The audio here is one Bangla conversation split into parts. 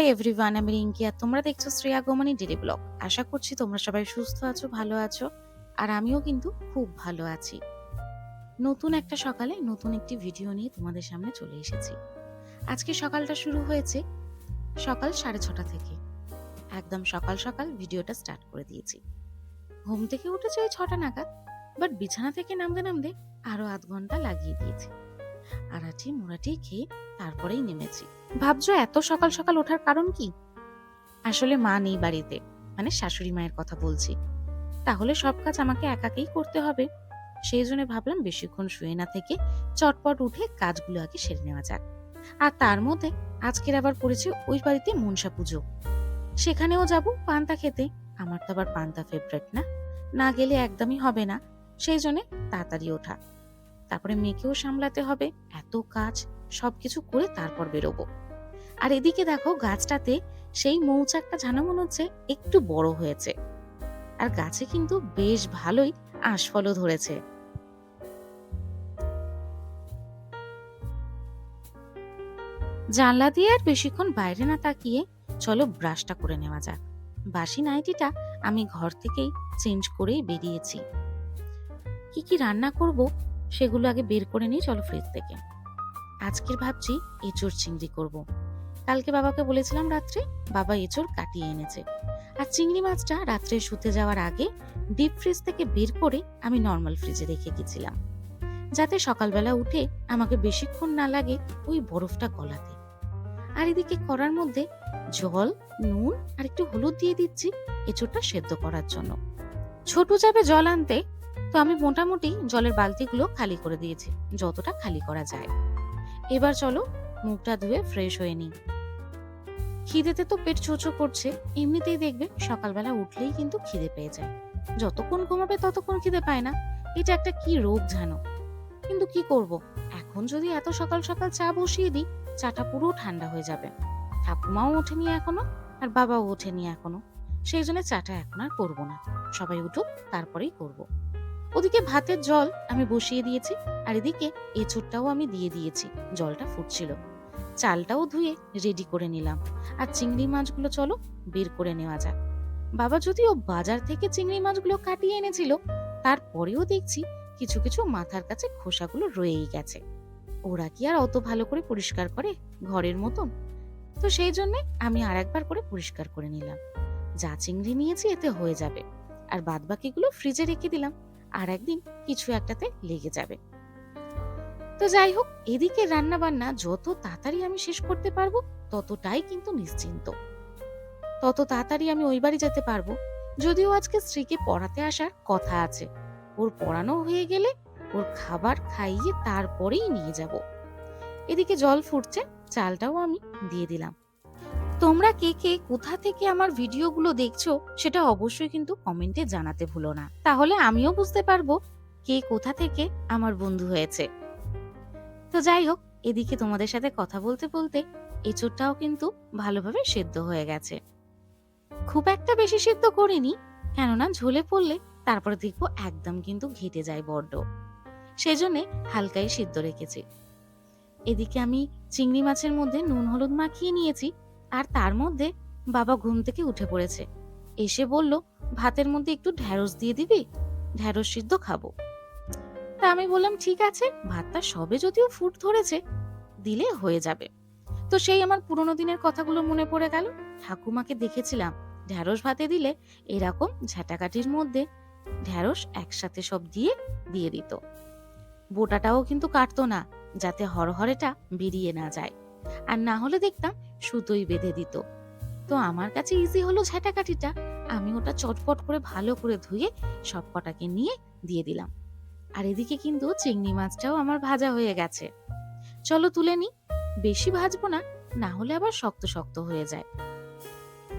হাই এভরিওয়ান আমি রিঙ্কি আর তোমরা দেখছ শ্রেয়া গোমানি ডেলি ব্লগ আশা করছি তোমরা সবাই সুস্থ আছো, ভালো আছো, আর আমিও কিন্তু খুব ভালো আছি। নতুন একটা সকালে নতুন একটি ভিডিও নিয়ে তোমাদের সামনে চলে এসেছি। আজকে সকালটা শুরু হয়েছে সকাল সাড়ে ছটা থেকে। একদম সকাল সকাল ভিডিওটা স্টার্ট করে দিয়েছি। ঘুম থেকে উঠেছে ওই ছটা নাগাদ বাট বিছানা থেকে নামতে নামতে আরও আধ ঘণ্টা লাগিয়ে দিয়েছি। আরাটি মুরাটি খেয়ে তারপরেই নেমেছি। ভাবছ এত সকাল সকাল ওঠার কারণ কি? আসলে মা নেই বাড়িতে। মানে শাশুড়ি মায়ের কথা বলছি। তাহলে সব কাজ আমাকে একাকেই করতে হবে। সেই জন্য ভাবলাম বেশিক্ষণ শুয়ে না থেকে চটপট উঠে কাজগুলো আগে সেরে নেওয়া যাক। আর তার মধ্যে আজকের আবার পড়েছে ওই বাড়িতে মনসা পুজো। সেখানেও যাব পান্তা খেতে। আমার তো আবার পান্তা ফেভারেট না। না গেলে একদমই হবে না। সেই জন্য তাড়াতাড়ি ওঠা। তারপরে মেয়েকেও সামলাতে হবে। এত কাজ, সবকিছু করে তারপর বেরোবো। আর এদিকে দেখো গাছটাতে সেই মৌচাকটা ঝানা মনে হচ্ছে একটু বড় হয়েছে। আর গাছে কিন্তু বেশ ভালোই আঁশফলও ধরেছে। জানলা দিয়ে আর বেশিক্ষণ বাইরে না তাকিয়ে চলো ব্রাশটা করে নেওয়া যাক। বাসি নাইটিটা আমি ঘর থেকেই চেঞ্জ করেই বেরিয়েছি। কি কি রান্না করব সেগুলো আগে বের করে নিই চলো ফ্রিজ থেকে। আজকের ভাবছি এঁচোড় চিংড়ি করব। কালকে বাবাকে বলেছিলাম রাত্রে বাবা এঁচোড় কাটিয়ে এনেছে। আর চিংড়ি মাছটা রাত্রে শুতে যাওয়ার আগে ডিপ ফ্রিজ থেকে বের করে আমি নর্মাল ফ্রিজে রেখে গেছিলাম। যাতে সকালবেলা উঠে আমাকে বেশিক্ষণ না লাগে ওই বরফটা গলাতে। আর এদিকে করার মধ্যে জল, নুন আর একটু হলুদ দিয়ে দিচ্ছি এঁচোড়টা সেদ্ধ করার জন্য। ছোট যাবে জল আনতে তো আমি মোটামুটি জলের বালতিগুলো খালি করে দিয়েছি, যতটা খালি করা যায়। এবার চলো মুখটা ধুয়ে ফ্রেশ হয়ে নিই। খিদেতে তো পেট ছোচো করছে, এমনিতেই দেখবে সকালবেলা উঠলেই কিন্তু খিদে পেয়ে যায়। যতক্ষণ ঘুমাবে ততক্ষণ খিদে পায় না, এটা একটা কি রোগ জানো? কিন্তু কি করব? এখন যদি এত সকাল সকাল চা বসিয়ে দিই, চাটা পুরো ঠান্ডা হয়ে যাবে। ঠাকুমাও ওঠেনি এখনও, আর বাবাও ওঠেনি এখনও। সেই জন্য চাটা এখন আর করব না। সবাই উঠুক, তারপরেই করব। ওদিকে ভাতের জল আমি বসিয়ে দিয়েছি, আর এদিকে এঁচোড়টাও আমি দিয়ে দিয়েছি, জলটা ফুটছিল। চালটাও ধুয়ে রেডি করে নিলাম, আর চিংড়ি মাছগুলো চলো বের করে নেওয়া যাক। বাবা যদিও বাজার থেকে চিংড়ি মাছগুলো কাটিয়ে এনেছিল, তারপরেও দেখছি কিছু কিছু মাথার কাছে খোসাগুলো রয়েই গেছে। ওরা কি আর অত ভালো করে পরিষ্কার করে ঘরের মতন? তো সেই জন্য আমি আর একবার করে পরিষ্কার করে নিলাম। যা চিংড়ি নিয়েছি এতে হয়ে যাবে, আর বাদ বাকিগুলো ফ্রিজে রেখে দিলাম। আর একদিন কিছু একটাতে লেগে যাবে। তো যাই হোক, এদিকে রান্না বান্না যত তাড়াতাড়ি আমি শেষ করতে পারব, ততটাই কিন্তু নিশ্চিন্ত। তত তাড়াতাড়ি আমি ওই বাড়ি যেতে পারব, যদিও আজকে স্ত্রীকে পড়াতে আসার কথা আছে। ওর পড়ানো হয়ে গেলে ওর খাবার খাইয়ে তারপরেই নিয়ে যাব। এদিকে জল ফুটছে, চালটাও আমি দিয়ে দিলাম। তোমরা কে কে কোথা থেকে আমার ভিডিওগুলো দেখছ সেটা অবশ্যই কিন্তু কমেন্টে জানাতে ভুলো না। তাহলে আমিও বুঝতে পারব কে কোথা থেকে আমার বন্ধু হয়েছে। তো যাই হোক, এদিকে তোমাদের সাথে কথা বলতে বলতে এঁচোড়টাও কিন্তু ভালোভাবে সেদ্ধ হয়ে গেছে। খুব একটা বেশি সেদ্ধ করিনি, কেননা ঝোলে পড়লে তারপরে দেখব একদম কিন্তু ঘেটে যায় বড্ড। সেজন্যে হালকাই সিদ্ধ রেখেছি। এদিকে আমি চিংড়ি মাছের মধ্যে নুন, হলুদ মাখিয়ে নিয়েছি আর তার মধ্যে বাবা ঘুম থেকে উঠে পড়েছে। এসে বলল, ভাতের মধ্যে একটু ঢ্যাঁড়স দিয়ে দিবি? ঢ্যাঁড়স সিদ্ধ খাব। তা আমি বললাম, ঠিক আছে, ভাতটা সবে যদিও ফুট ধরেছে, দিলে হয়ে যাবে। তো সেই আমার পুরোনো দিনের কথাগুলো মনে পড়ে গেল। ঠাকুমাকে দেখেছিলাম, ঢ্যাঁড়স ভাতে দিলে এরকম ঝাঁটাকাঠির মধ্যে ঢ্যাঁড়স একসাথে সব দিয়ে দিয়ে দিত। বোটাটাও কিন্তু কাটতো না, যাতে হরহরেটা বেরিয়ে না যায়। আর না হলে দেখতাম সুতোই বেঁধে দিত। তো আমার কাছে ইজি হলো ঝাঁটাকাঠিটা। আমি ওটা চটপট করে ভালো করে ধুয়ে সব কটাকে নিয়ে দিয়ে দিলাম। আর এদিকে কিন্তু চিংড়ি মাছটাও আমার ভাজা হয়ে গেছে। চলো তুলে নি। বেশি ভাজবো না না হলে আবার শক্ত শক্ত হয়ে যায়।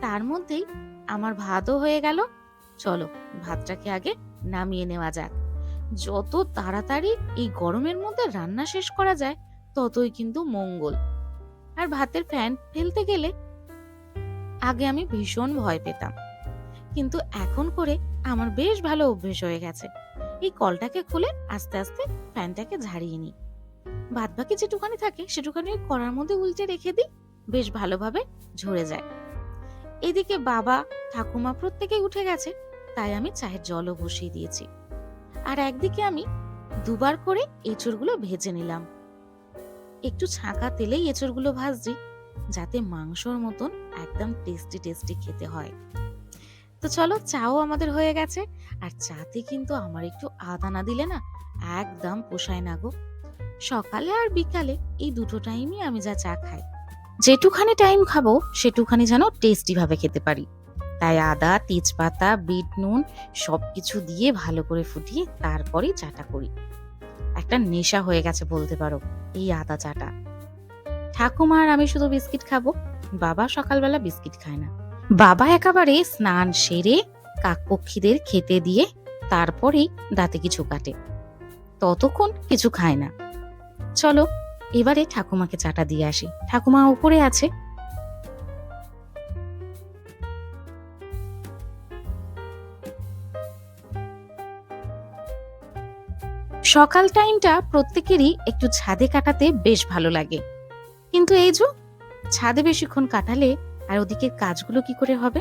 তার মধ্যেই আমার ভাতও হয়ে গেল। চলো ভাতটাকে আগে নামিয়ে নেওয়া যাক। যত তাড়াতাড়ি এই গরমের মধ্যে রান্না শেষ করা যায়, ততই কিন্তু মঙ্গল। আর ভাতের ফ্যান ফেলতে গেলে আগে আমি ভীষণ ভয় পেতাম। কিন্তু এখন করে আমার বেশ ভালো অভ্যেস হয়ে গেছে। এই কলটাকে খুলে আস্তে আস্তে ফ্যানটাকে ঝাড়িয়ে নিই। বাদ বাকি যেটুখানি থাকে সেটুখানি ওই কড়ার মধ্যে উল্টে রেখে দিই, বেশ ভালোভাবে ঝরে যায়। এদিকে বাবা, ঠাকুমা প্রত্যেকেই উঠে গেছে, তাই আমি চায়ের জলও বসিয়ে দিয়েছি। আর একদিকে আমি দুবার করে এঁচড়গুলো ভেজে নিলাম। একটু ছাঁকা তেলেই এঁচড়গুলো ভাজছি, যাতে মাংসর মতন একদম টেস্টি টেস্টি খেতে হয়। তো চলো চাও আমাদের হয়ে গেছে, আর চাতে কিন্তু আমার একটু আদা না দিলে না একদম পোষায় না গো। সকালে আর বিকালে এই দুটো টাইমই আমি যা চা খাই। যেটুখানি টাইম খাব, সেটুখানি যেন টেস্টি ভাবে খেতে পারি। তাই আদা, তেজপাতা, বিট, নুন সবকিছু দিয়ে ভালো করে ফুটিয়ে তারপরেই চাটা করি। একটা নেশা হয়ে গেছে বলতে পারো, এই আদা চাটা। ঠাকুমা আর আমি শুধু বিস্কিট খাব, বাবা সকালবেলা বিস্কিট খায় না। বাবা একেবারে স্নান সেরে কাকপক্ষীদের খেতে দিয়ে তারপরেই দাঁতে কিছু কাটে। ততক্ষণ কিছু খায় না। চলো, এবারে ঠাকুমাকে চাটা দিয়ে আসি। ঠাকুমা উপরে আছে। সকাল টাইমটা প্রত্যেকেরই একটু ছাদে কাটাতে বেশ ভালো লাগে। কিন্তু এই যে, ছাদে বেশিক্ষণ কাটালে আর ওদিকের কাজগুলো কি করে হবে?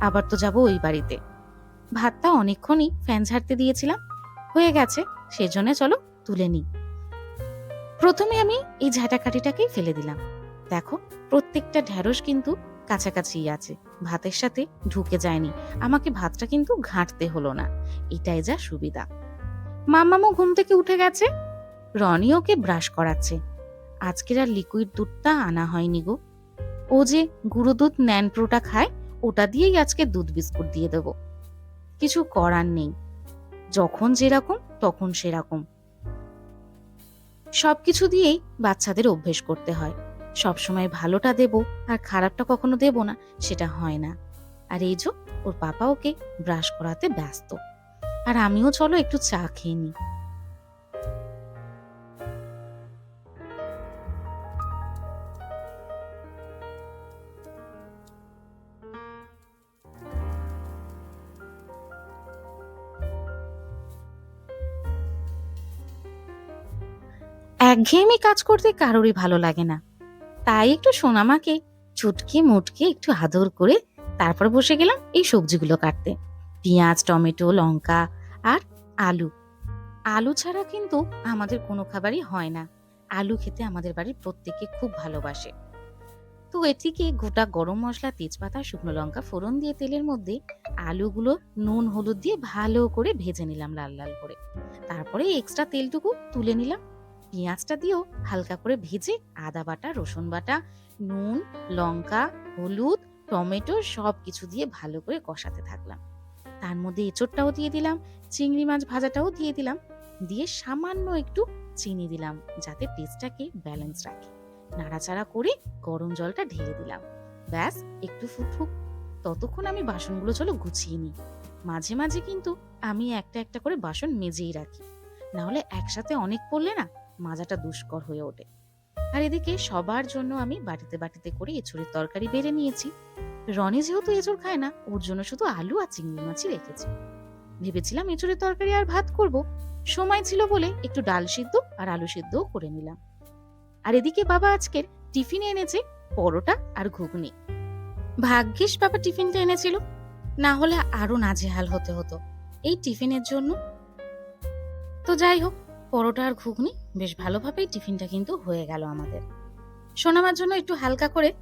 আবার তো যাব ওই বাড়িতে। ভাতটা অনেকক্ষণই ফ্যান ঝাড়তে দিয়েছিলাম। হয়ে গেছে, সেজন্য চলো তুলে নিই। প্রথমে আমি এই ঝাঁটাকাঠিটাকেই ফেলে দিলাম। দেখো, প্রত্যেকটা ঢ্যাঁড়স কিন্তু কাছাকাছি আছে। ভাতের সাথে ঢুকে যায়নি। আমাকে ভাতটা কিন্তু ঘাঁটতে হলো না। এটাই যা সুবিধা। মাম্মামও ঘুম থেকে উঠে গেছে। রনি ওকে ব্রাশ করাচ্ছে। আজকের আর লিকুইড দুধটা আনা হয়নি গো। ও যে গুঁড়ো দুধ ন্যানপ্রোটা খায়, ওটা দিয়েই আজকে দুধ বিস্কুট দিয়ে দেব। কিছু করার নেই। যখন যেরকম, তখন সেরকম। সবকিছু দিয়েই বাচ্চাদের অভ্যেস করতে হয়। সবসময় ভালোটা দেব, আর খারাপটা কখনো দেব না, সেটা হয় না। আর এই যে, ওর পাপা ওকে ব্রাশ করাতে ব্যস্ত। আর আমিও চলো একটু চা খেয়ে নিই। একঘেয়েমি কাজ করতে কারোরই ভালো লাগে না। তাই একটু সোনামাকে চুটকে মুটকে একটু আদর করে তারপর বসে গেলাম এই সবজিগুলো কাটতে। পেঁয়াজ, টমেটো, লঙ্কা আর আলু। আলু ছাড়া কিন্তু আমাদের কোনো খাবারই হয় না। আলু খেতে আমাদের বাড়ির প্রত্যেকে খুব ভালোবাসে। তো এটিকে গোটা গরম মশলা, তেজপাতা, শুকনো লঙ্কা ফোড়ন দিয়ে তেলের মধ্যে আলুগুলো নুন, হলুদ দিয়ে ভালো করে ভেজে নিলাম লাল লাল করে। তারপরে এক্সট্রা তেলটুকু তুলে নিলাম। পেঁয়াজটা দিয়েও হালকা করে ভেজে আদা বাটা, রসুন বাটা, নুন, লঙ্কা, হলুদ, টমেটো সব কিছু দিয়ে ভালো করে কষাতে থাকলাম। তার মধ্যে এঁচোড়টাও দিয়ে দিলাম, চিংড়ি মাছ ভাজাটাও দিয়ে দিলাম, দিয়ে সামান্য একটু চিনি দিলাম যাতে টেস্টটাকে ব্যালেন্স রাখে। নাড়াচাড়া করে গরম জলটা ঢেলে দিলাম। ব্যাস, একটু ফুটফুক ততক্ষণ আমি বাসনগুলো চলো গুছিয়ে নিই। মাঝে মাঝে কিন্তু আমি একটা একটা করে বাসন মেজেই রাখি। না হলে একসাথে অনেক পড়লে না মাজাটা দুষ্কর হয়ে ওঠে। আর এদিকে সবার জন্য আমি বাটিতে বাটিতে করে এঁচড়ের তরকারি বেড়ে নিয়েছি। রনি যেহেতু এঁচড় খায় না, ওর জন্য শুধু আলু আর চিংড়ি মাছই রেখেছি। ভেবেছিলাম এঁচড়ের তরকারি আর ভাত করব। সময় ছিল বলে একটু ডাল সিদ্ধ আর আলু সিদ্ধও করে নিলাম। আর এদিকে বাবা আজকের টিফিনে এনেছে পরোটা আর ঘুগনি। ভাগ্যিস বাবা টিফিনটা এনেছিল। না হলে আরও নাজেহাল হতে হতো। এই টিফিনের জন্য। তো যাই হোক, পরোটা আর ঘুগনি বেশ ভালোভাবেই টিফিনটা কিন্তু হয়ে গেল আমাদের। সোনামার জন্য একটু হালকা করে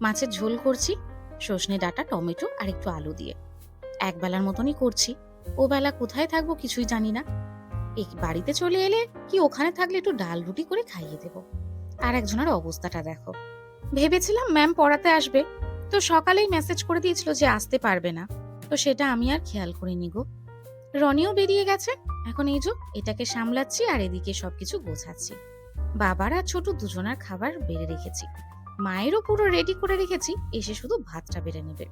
মাছের ঝোল করছি। সজনে ডাটা, টমেটো আর একটু আলু দিয়ে। এক বেলার মতনই করছি। ও বেলা কোথায় থাকব কিছুই জানি না। এই বাড়িতে চলে এলে কি ওখানে থাকলে একটু ডাল রুটি করে খাইয়ে দেব। আর একজনের অবস্থাটা দেখো। ভেবেছিলাম ম্যাম পড়াতে আসবে। তো সকালেই মেসেজ করে দিয়েছিল যে আসতে পারবে না। তো সেটা আমি আর খেয়াল করিনি গো। রনিও বেরিয়ে গেছে। এখন এই যো এটাকে সামলাচ্ছি আর এদিকে সবকিছু গোছাচ্ছি। বাবার আর ছোট দুজনার খাবার বেড়ে রেখেছি। মায়েরও পুরো রেডি করে রেখেছি, এসে শুধু ভাতটা বেড়ে নেবে।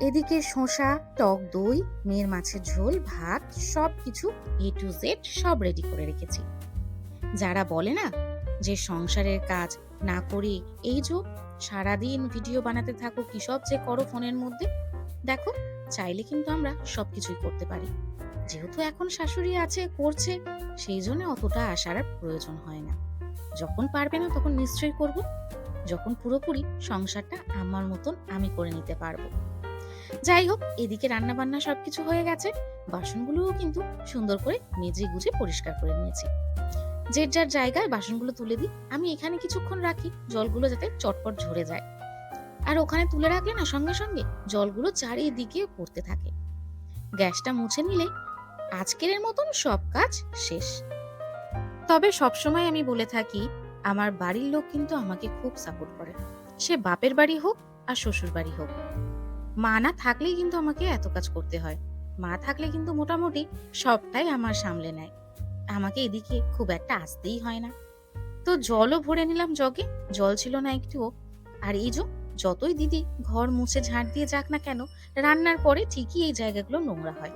এদিকে শসা, টক দই, মেয়ের মাছের ঝোল, ভাত সব কিছু এ টু জেড সব রেডি করে রেখেছি। যারা বলে না যে সংসারের কাজ না করে, এই যে সারাদিন ভিডিও বানাতে থাকো কি সব যে করো ফোনের মধ্যে? দেখো, চাইলে কিন্তু আমরা সবকিছুই করতে পারি। যেহেতু এখন শাশুড়ি আছে, করছে, সেই জন্য অতটা আসার প্রয়োজন হয় না। যখন পারবে না তখন নিশ্চয়ই করব। যখন পুরোপুরি সংসারটা আমার মতন আমি করে নিতে পারব। যাই হোক, এদিকে রান্না বান্না সবকিছু হয়ে গেছে। বাসনগুলোও কিন্তু সুন্দর করে মেজে গুজে পরিষ্কার করে নিয়েছি। যে যার জায়গায় বাসনগুলো তুলে দিই, আমি এখানে কিছুক্ষণ রাখি, জলগুলো যাতে চটপট ঝরে যায়। আর ওখানে তুলে রাখলে না, সঙ্গে সঙ্গে জলগুলো চারিদিকে পড়তে থাকে। গ্যাসটা মুছে নিলে আজকের মতন সব কাজ শেষ। তবে সবসময় আমি বলে থাকি, আমার বাড়ির লোক কিন্তু আমাকে খুব সাপোর্ট করে। সে বাপের বাড়ি হোক আর শ্বশুর বাড়ি হোক। মা না থাকলেই কিন্তু আমাকে এত কাজ করতে হয়। মা থাকলে কিন্তু মোটামুটি সবটাই আমার সামলে নেয়। আমাকে এদিকে খুব একটা আসতেই হয় না। তো জলও ভরে নিলাম জগে, জল ছিল না একটুও। আর এই যতই দিদি ঘর মুছে ঝাড় দিয়ে যাক না কেন, রান্নার পরে ঠিকই এই জায়গাগুলো নোংরা হয়।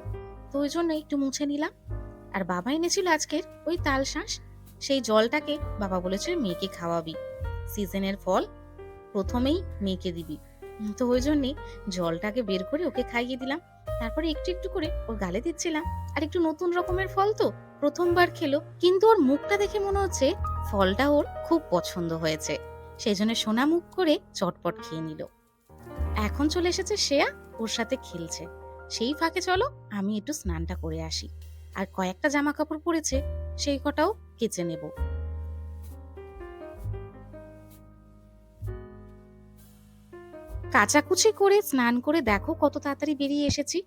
তো ওই জন্য একটু মুছে নিলাম। আর বাবা এনেছিল আজকের ওই তাল শাঁস। সেই জলটাকে বাবা বলেছে মেয়েকে খাওয়াবি। সিজনের ফল প্রথমেই মেয়েকে দিবি। তো ওই জন্যে জলটাকে বের করে ওকে খাইয়ে দিলাম। তারপরে একটু একটু করে ওর গালে দিচ্ছিলাম। আর একটু নতুন রকমের ফল তো প্রথমবার খেলো। কিন্তু ওর মুখটা দেখে মনে হচ্ছে ফলটা ওর খুব পছন্দ হয়েছে। সেই জন্য সোনা মুখ করে চটপট খেয়ে নিল। এখন চলে এসেছে শ্রেয়া, ওর সাথে খেলছে। সেই ফাঁকে চলো, আমি একটু স্নানটা করে আসি। আর কয়েকটা জামা কাপড় পরেছে, সেই কটাও কেচে নেব। কাচাকুচি করে স্নান করে দেখো কত তাড়াতাড়ি বেরিয়ে এসেছি।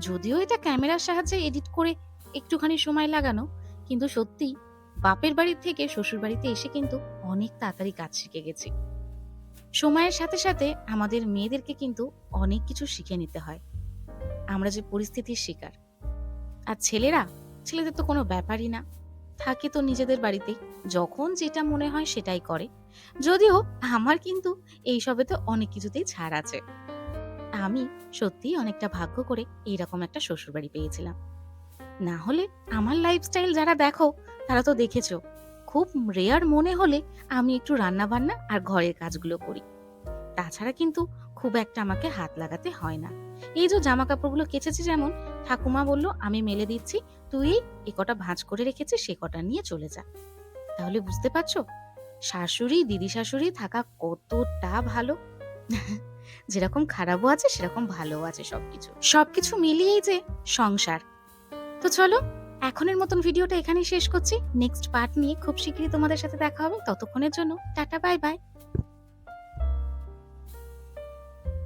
যদিও এটা ক্যামেরার সাহায্যে এডিট করে একটুখানি সময় লাগানো, কিন্তু সত্যি বাপের বাড়ির থেকে শ্বশুর বাড়িতে এসে কিন্তু অনেক তাড়াতাড়ি কাজ শিখে গেছি। সময়ের সাথে সাথে আমাদের মেয়েদেরকে কিন্তু অনেক কিছু শিখে নিতে হয়। আমরা যে পরিস্থিতির শিকার। আর ছেলেরা, ছেলেদের তো কোনো ব্যাপারই না। থাকে তো নিজেদের বাড়িতেই। যখন যেটা মনে হয় সেটাই করে। যদিও আমার কিন্তু এইসবে তো অনেক কিছুতেই ছাড় আছে। আমি সত্যিই অনেকটা ভাগ্য করে এইরকম একটা শ্বশুরবাড়ি পেয়েছিলাম। না হলে আমার লাইফস্টাইল যারা দেখো, তারা তো দেখেছ। খুব রেয়ার মনে হলে আমি একটু রান্না বান্না আর ঘরের কাজগুলো করি। তাছাড়া কিন্তু খুব একটা আমাকে হাত লাগাতে হয় না। এই যে জামা কাপড়গুলো কেচেছি যেমন ঠাকুমা বলল, আমি মেলে দিচ্ছি। তুই এ কটা ভাঁজ করে রেখেছি সে কটা নিয়ে চলে যা। তাহলে বুঝতে পারছ? শাশুড়ি, দিদি শাশুড়ি থাকা কতটা ভালো। যেরকম খারাপও আছে, সেরকম ভালোও আছে সবকিছু। সবকিছু মিলিয়েই যে সংসার। তো চলো, এখনের মতন ভিডিওটা এখানেই শেষ করছি। নেক্সট পার্ট নিয়ে খুব শীঘ্রই তোমাদের সাথে দেখা হবে। ততক্ষণের জন্য টাটা, বাই বাই।